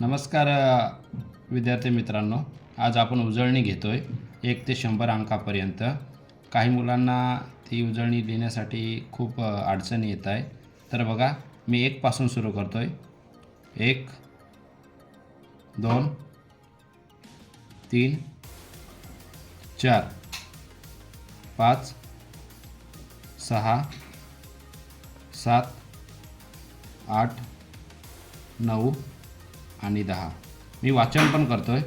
नमस्कार विद्यार्थी मित्रांनो. आज आपण उजळणी घेतो आहे एक ते शंभर अंकापर्यंत. काही मुलांना ती उजळणी लिहिण्यासाठी खूप अडचणी येत आहे. तर बघा मी एकपासून सुरू करतो आहे एक दोन तीन चार पाच सहा सात आठ नऊ आणि दहा. मी वाचन पण करतोय.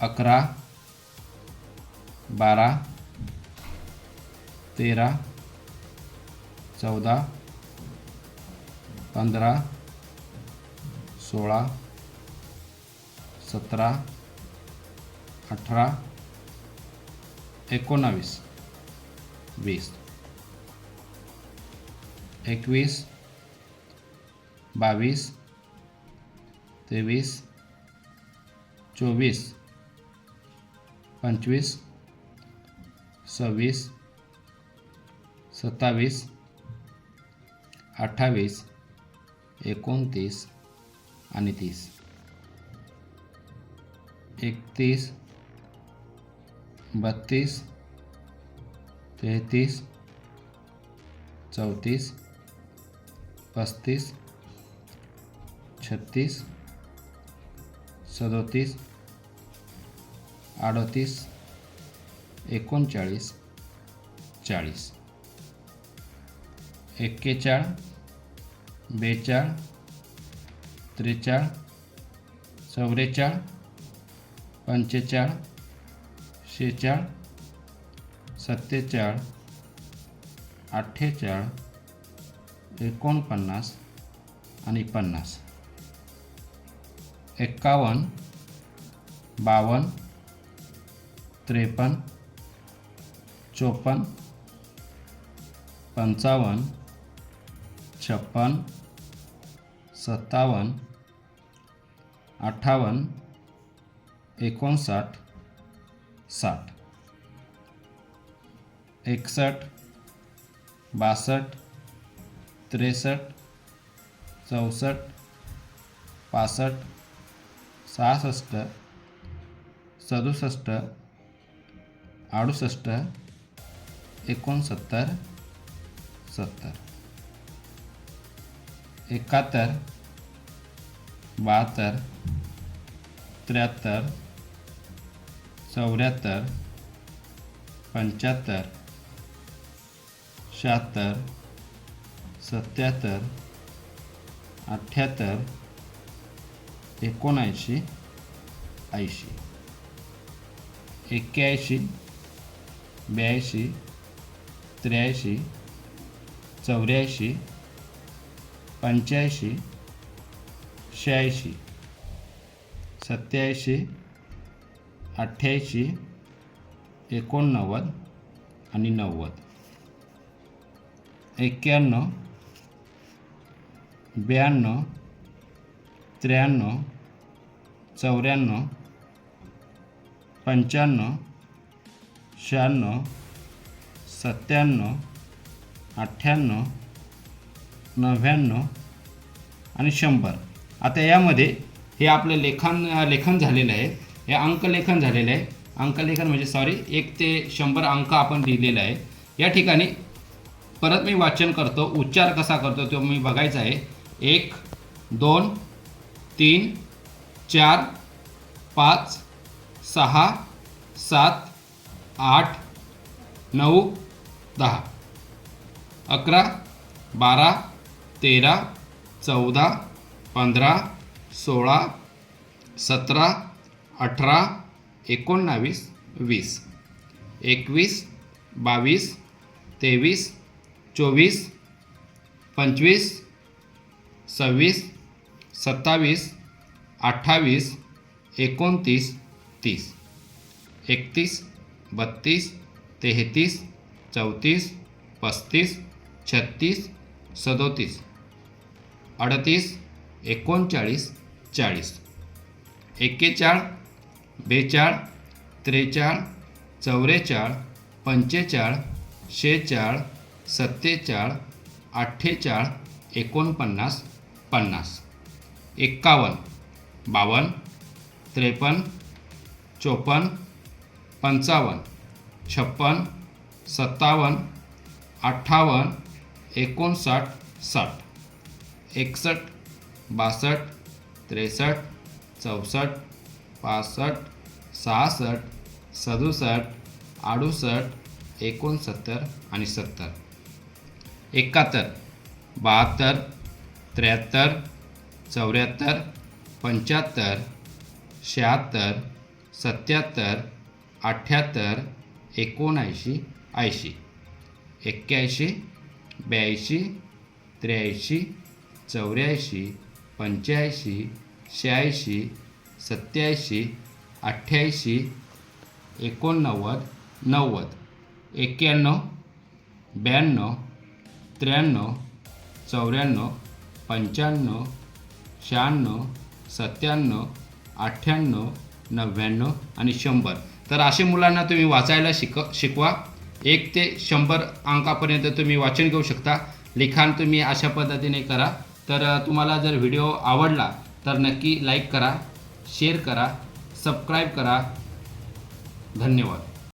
अकरा बारा तेरा चौदा पंधरा सोळा सतरा अठरा एकोणावीस वीस. एकवीस बावीस तेवीस चोवीस पंचवीस सव्वीस सत्तावीस अठ्ठावीस एकोणतीस आणि तीस. एकतीस बत्तीस तेहतीस चौतीस पस्तीस छत्तीस सदोतीस अडतीस एकोणचाळीस चाळीस. एक्केचाळ बेचाळ त्रेचाळ चौवेचाळ पंचेचाळ शेचाळ सत्तेचाळ अठ्ठेचाळ एकोणपन्नास आणि पन्नास. एक्कावन्न बावन्न त्रेपन्न चोपन्न पंचावन्न छप्पन्न सत्तावन्न अठ्ठावन्न एकोणसाठ साठ. एकसष्ट बासष्ट त्रेसष्ट चौसष्ट पासष्ट सहासष्ट सदुसष्ट अडुसष्ट एकोणसत्तर सत्तर. एकाहत्तर बहात्तर त्र्याहत्तर चौऱ्याहत्तर पंच्याहत्तर शहात्तर सत्याहत्तर अठ्ठ्याहत्तर एकोणऐंशी ऐंशी एक्क्याऐंशी ब्याऐंशी त्र्याऐंशी चौऱ्याऐंशी पंच्याऐंशी शहाऐंशी सत्याऐंशी अठ्ठ्याऐंशी एकोणनव्वद आणि नव्वद. एक्क्याण्णव ब्याण्णव त्र्याण्णव चौऱ्याण्णव पंच्याण्णव शहाण्णव सत्त्याण्णव अठ्ठ्याण्णव नव्याण्णव आणि शंभर. आता यामध्ये हे आपलं लेखन लेखन झालेलं आहे. हे अंकलेखन झालेलं आहे. अंकलेखन म्हणजे सॉरी एक ते शंभर अंक आपण लिहिलेलं आहे. या ठिकाणी परत मी वाचन करतो. उच्चार कसा करतो तो मी बघायचा आहे. एक दोन तीन चार पाच सहा सात आठ नऊ दहा. अकरा बारा तेरा चौदा पंधरा सोळा सतरा अठरा एकोणावीस वीस. एकवीस बावीस तेवीस चोवीस पंचवीस सव्वीस सत्तावीस अठ्ठावीस एकोणतीस तीस. एकतीस बत्तीस तेहतीस चौतीस पस्तीस छत्तीस सदोतीस. अडतीस एकोणचाळीस चाळीस. एक्केचाळ बेचाळ त्रेचाळ चौवेचाळ पंचेचाळ शेचाळ सत्तेचाळ अठ्ठेचाळ एकोणपन्नास पन्नास. एक्कावन्न बावन्न त्रेपन्न चोपन्न पंचावन्न छप्पन सत्तावन्न अठ्ठावन्न एकोणसाठ साठ एकसष्ट बासष्ट त्रेसष्ट चौसष्ट पासष्ट सहासष्ट सदुसष्ट अडुसष्ट एकोणसत्तर आणि सत्तर. एकाहत्तर बहात्तर त्र्याहत्तर चौऱ्याहत्तर पंच्याहत्तर शहात्तर सत्याहत्तर अठ्ठ्याहत्तर एकोणऐंशी ऐंशी. एक्क्याऐंशी ब्याऐंशी त्र्याऐंशी चौऱ्याऐंशी पंच्याऐंशी शहाऐंशी सत्याऐंशी अठ्ठ्याऐंशी एकोणनव्वद नव्वद. एक्क्याण्णव ब्याण्णव त्र्याण्णव चौऱ्याण्णव पंच्याण्णव शहाण्णव सत्त्याण्णव अठ्ठ्याण्णव नव्याण्णव आणि शंभर. तर असे मुलांना तुम्ही वाचायला शिक शिकवा. एक ते शंभर अंकापर्यंत तुम्ही वाचन घेऊ शकता. लिखाण तुम्ही अशा पद्धतीने करा. तर तुम्हाला जर व्हिडिओ आवडला तर नक्की लाईक करा शेअर करा सबस्क्राईब करा. धन्यवाद.